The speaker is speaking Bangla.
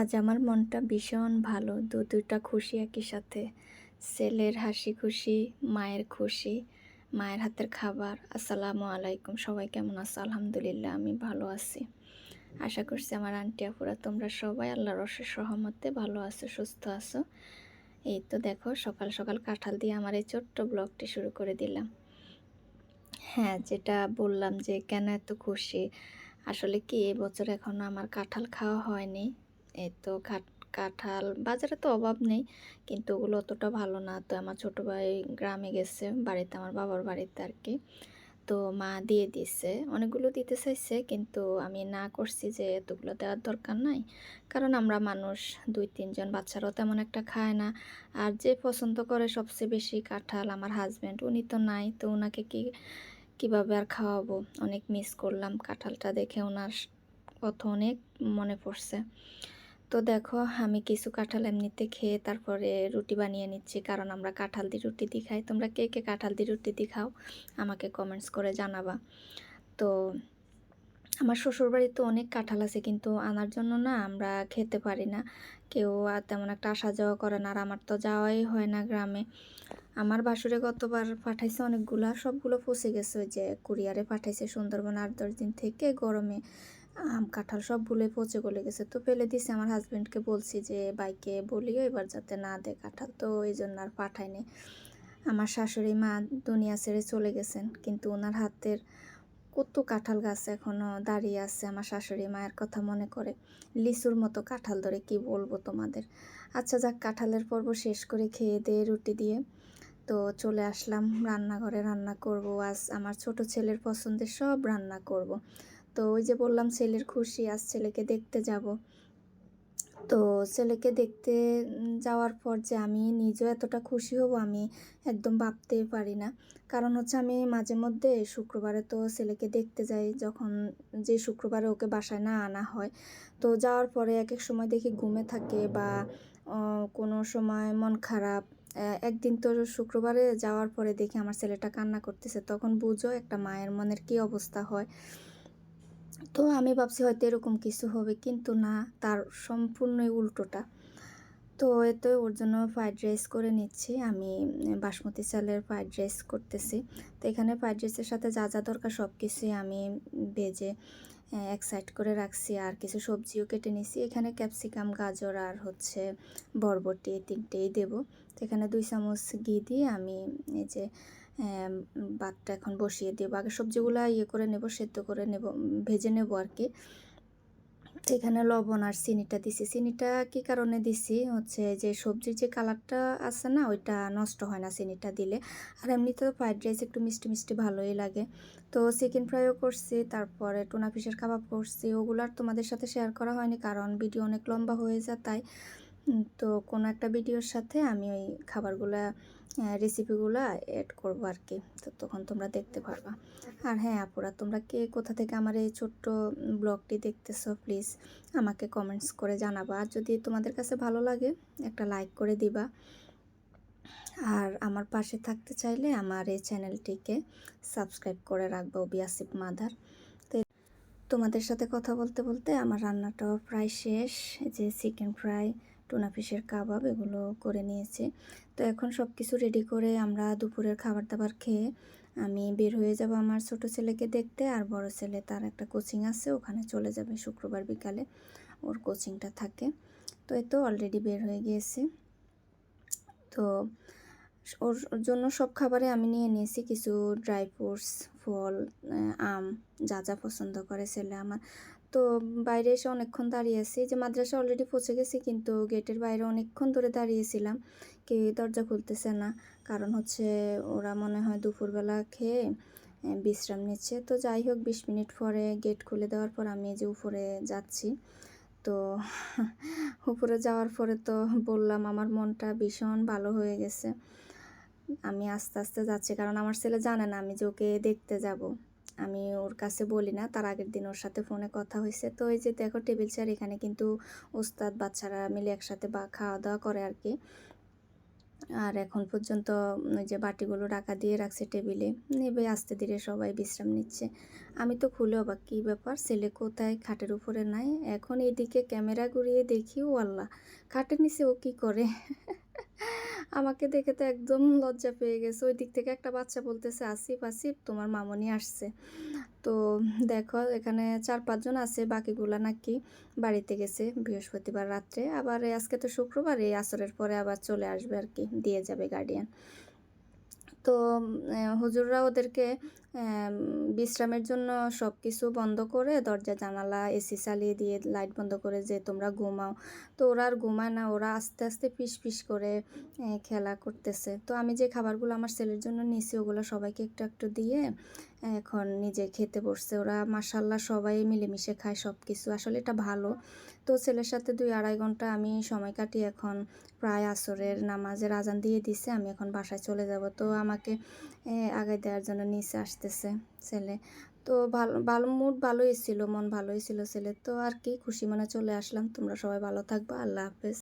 আজ আমার মনটা ভীষণ ভালো। দু দুটা খুশি একই সাথে। ছেলের হাসি খুশি, মায়ের খুশি, মায়ের হাতের খাবার। আসসালামু আলাইকুম, সবাই কেমন আছো? আলহামদুলিল্লাহ, আমি ভালো আছি। আশা করছি আমার আন্টি আপুরা তোমরা সবাই আল্লাহর অশেষ সহমতে ভালো আছো, সুস্থ আছো। এই তো দেখো, সকাল সকাল কাঁঠাল দিয়ে আমার এই ছোট্ট ব্লগটি শুরু করে দিলাম। হ্যাঁ যেটা বললাম যে কেন এত খুশি? আসলে কি, এবছর এখনও আমার কাঁঠাল খাওয়া হয়নি? তো কাঁঠাল বাজারে তো অভাব নেই, কিন্তু ওগুলো অতটা ভালো না। তো আমার ছোটো ভাই গ্রামে গেছে, বাড়িতে, আমার বাবার বাড়িতে আর কি তো মা দিয়ে দিছে, অনেকগুলো দিতে চাইছে, কিন্তু আমি না করছি যে এতগুলো দেওয়ার দরকার নাই। কারণ আমরা মানুষ, দুই, তিনজন বাচ্চারাও তেমন একটা খায় না। আর যে পছন্দ করে সবচেয়ে বেশি কাঁঠাল, আমার হাজব্যান্ড উনি তো নাই, তো ওনাকে কি, কীভাবে আর খাওয়াবো? অনেক মিস করলাম, কাঁঠালটা দেখে ওনার কথা অনেক মনে পড়ছে। তো দেখো, আমি কিছু কাঁঠাল এমনিতে খেয়ে তারপরে রুটি বানিয়ে নিচ্ছি। কারণ আমরা কাঁঠাল দিয়ে রুটি দিয়ে খাই। তোমরা কে কে কাঁঠাল দিয়ে রুটি দিয়ে খাও, আমাকে কমেন্টস করে জানাবা। তো আমার শ্বশুরবাড়িতে অনেক কাঁঠাল আছে, কিন্তু আনার জন্য না আমরা খেতে পারি না। কেউ আর তেমন একটা আসা যাওয়া করে না, আর আমার তো যাওয়াই হয় না গ্রামে। আমার বাসুরে গতবার পাঠাইছে অনেকগুলা, সবগুলো পচে গেছে। ওই যে কুরিয়ারে পাঠাইছে সুন্দরবন আট দশ দিন থেকে গরমে। আম কাঁঠাল সব ভুলে পচে গলে গেছে। তো ফেলে দিছে আমার হাজব্যান্ডকে বলছি যে বাইকে বলিও এবার যাতে না দেয় কাঁঠাল। তো এই জন্য আর পাঠায়নি। আমার শাশুড়ি মা দুনিয়া ছেড়ে চলে গেছেন, কিন্তু ওনার হাতের কত কাঁঠাল গাছ এখনও দাঁড়িয়ে আছে আমার শাশুড়ি মায়ের কথা মনে করে। লিচুর মতো কাঁঠাল ধরে কি বলব তোমাদের? আচ্ছা যাক, কাঁঠালের পর্ব শেষ করে খেয়ে দিয়ে রুটি দিয়ে। তো চলে আসলাম রান্নাঘরে, রান্না করব। আজ আমার ছোট ছেলের পছন্দের সব রান্না করব। তো ওই যে বললাম ছেলের খুশি, আজ ছেলেকে দেখতে যাব। তো ছেলেকে দেখতে যাওয়ার পর যে আমি নিজেও এতটা খুশি হব আমি একদম ভাবতেই পারি না। কারণ হচ্ছে আমি মাঝে মধ্যে শুক্রবারে তো ছেলেকে দেখতে যাই, যখন যে শুক্রবারে ওকে বাসায় না আনা হয়। তো যাওয়ার পরে এক এক সময় দেখি ঘুমে থাকে বা কোনো সময় মন খারাপ। একদিন তো শুক্রবারে যাওয়ার পরে দেখি আমার ছেলেটা কান্না করতেছে, তখন বুঝো একটা মায়ের মনের কী অবস্থা হয়। তো আমি ভাবছি হয়তো এরকম কিছু হবে, কিন্তু না, তার সম্পূর্ণই উল্টোটা। তো এতে ওর জন্য ফ্রাইড রাইস করে নিচ্ছি। আমি বাসমতি চালের ফ্রাইড রাইস করতেছি। তো এখানে ফ্রাইড রাইসের সাথে যা যা দরকার সব কিছুই আমি ভেজে এক সাইড করে রাখছি। আর কিছু সবজিও কেটে নিছি। এখানে ক্যাপসিকাম গাজর আর হচ্ছে বরবটি তিনটেই দেব। তো এখানে দুই চামচ ঘি দিয়ে আমি এই যে ভাতটা এখন বসিয়ে দেবো। আগে সবজিগুলো ইয়ে করে নেব, সেদ্ধ করে নেব ভেজে নেব আর কি তো এখানে লবণ আর চিনিটা দিছি। চিনিটা কি কারণে দিছি? হচ্ছে যে সবজির যে কালারটা আছে না, ওইটা নষ্ট হয় না চিনিটা দিলে। আর এমনিতেও ফ্রাইড রাইস একটু মিষ্টি মিষ্টি ভালোই লাগে। তো চিকেন ফ্রাইও করছি, তারপরে টুনা ফিশের কাবাব করছি। ওগুলার তোমাদের সাথে শেয়ার করা হয়নি, কারণ ভিডিও অনেক লম্বা হয়ে যায়, তাই তো কোনো একটা ভিডিওর সাথে আমি ওই খাবারগুলা রেসিপিগুলো অ্যাড করব আর কি তো তখন তোমরা দেখতে পারবা। আর হ্যাঁ আপুরা, তোমরা কে কোথা থেকে আমার এই ছোট্ট ব্লগটি দেখতেছো প্লিজ আমাকে কমেন্টস করে জানাবা। আর যদি তোমাদের কাছে ভালো লাগে, একটা লাইক করে দিবা। আর আমার পাশে থাকতে চাইলে আমার এই চ্যানেলটিকে সাবস্ক্রাইব করে রাখব বিয়াসিপ মাদার তো তোমাদের সাথে কথা বলতে বলতে আমার রান্নাটাও প্রায় শেষ। যে চিকেন ফ্রাই টুনা ফিশের কাবাব এগুলো করে নিয়েছি। তো এখন সব কিছু রেডি করে আমরা দুপুরের খাবার দাবার খেয়ে আমি বের হয়ে যাব আমার ছোট ছেলেকে দেখতে আর বড় ছেলে তার একটা কোচিং আছে, ওখানে চলে যাবে শুক্রবার বিকালে। ওর কোচিংটা থাকে। তো এ তো অলরেডি বের হয়ে গিয়েছে। তো ওর জন্য সব খাবারে আমি নিয়ে নিয়েছি কিছু ড্রাই ফ্রুটস ফল, আম, যা যা পছন্দ করে ছেলে আমার। তো বাইরে এসে অনেকক্ষণ দাঁড়িয়েছি যে মাদ্রাসা অলরেডি পৌঁছে গেছি, কিন্তু গেটের বাইরে অনেকক্ষণ ধরে দাঁড়িয়েছিলাম কেউ দরজা খুলতেছে না, কারণ হচ্ছে ওরা মনে হয় দুপুরবেলা খেয়ে বিশ্রাম নিচ্ছে। তো যাই হোক, বিশ মিনিট পরে গেট খুলে দেওয়ার পর আমি যে উপরে যাচ্ছি। তো উপরে যাওয়ার পরে তো বললাম, আমার মনটা ভীষণ ভালো হয়ে গেছে। আমি আস্তে আস্তে যাচ্ছি, কারণ আমার ছেলে জানে না আমি যে ওকে দেখতে যাব। আমি ওর কাছে বলি না। তার আগের দিন ওর সাথে ফোনে কথা হয়েছে। তো এই যে দেখো টেবিল চেয়ার, এখানে কিন্তু ওস্তাদ, বাচ্চারা মিলে একসাথে বা খাওয়া দাওয়া করে আর কি। আর এখন পর্যন্ত ওই যে বাটিগুলো রাখা দিয়ে রাখছে টেবিলে। নেবে আস্তে ধীরে সবাই বিশ্রাম নিচ্ছে। আমি তো খুলে বা কী ব্যাপার? ছেলে কোথায়? খাটের উপরে নাই। এখন এদিকে ক্যামেরা ঘুরিয়ে দেখি ও আল্লাহ খাটের নিচে ও কী করে? আমাকে দেখে তো একদম লজ্জা পেয়ে গেছে। ওই দিক থেকে একটা বাচ্চা বলতেছে, আসিফ আসিফ, তোমার মামনি আসছে। তো দেখো, এখানে চার পাঁচজন আছে, বাকিগুলা নাকি বাড়িতে গেছে বৃহস্পতিবার রাত্রে। আবার আজকে তো শুক্রবার, এই আসরের পরে আবার চলে আসবে আর কি, দিয়ে যাবে গার্ডিয়ান তো হুজুররা ওদেরকে বিশ্রামের জন্য সব কিছু বন্ধ করে দরজা, জানালা, এসি চালিয়ে দিয়ে লাইট বন্ধ করে যে তোমরা ঘুমাও। তো ওরা আর ঘুমায় না, ওরা আস্তে আস্তে পিস পিস করে খেলা করতেছে। তো আমি যে খাবারগুলো আমার ছেলের জন্য নিয়েছি ওগুলো সবাইকে একটু একটু দিয়ে, এখন নিজে খেতে বসছে। ওরা মাসাল্লাহ সবাই মিলেমিশে খায় সব কিছু আসলে এটা ভালো। তো ছেলের সাথে দুই আড়াই ঘণ্টা আমি সময় কাটি এখন প্রায় আসরের নামাজের আজান দিয়ে দিছে, আমি এখন বাসায় চলে যাব। তো আমাকে আগে দেওয়ার জন্য নিচে আসতেছে ছেলে। তো ভালো ভালো মুড ভালোই ছিল, মন ভালোই ছিল ছেলে তো আর কি, খুশি মনে চলে আসলাম। তোমরা সবাই ভালো থাকব। আল্লাহ হাফেজ।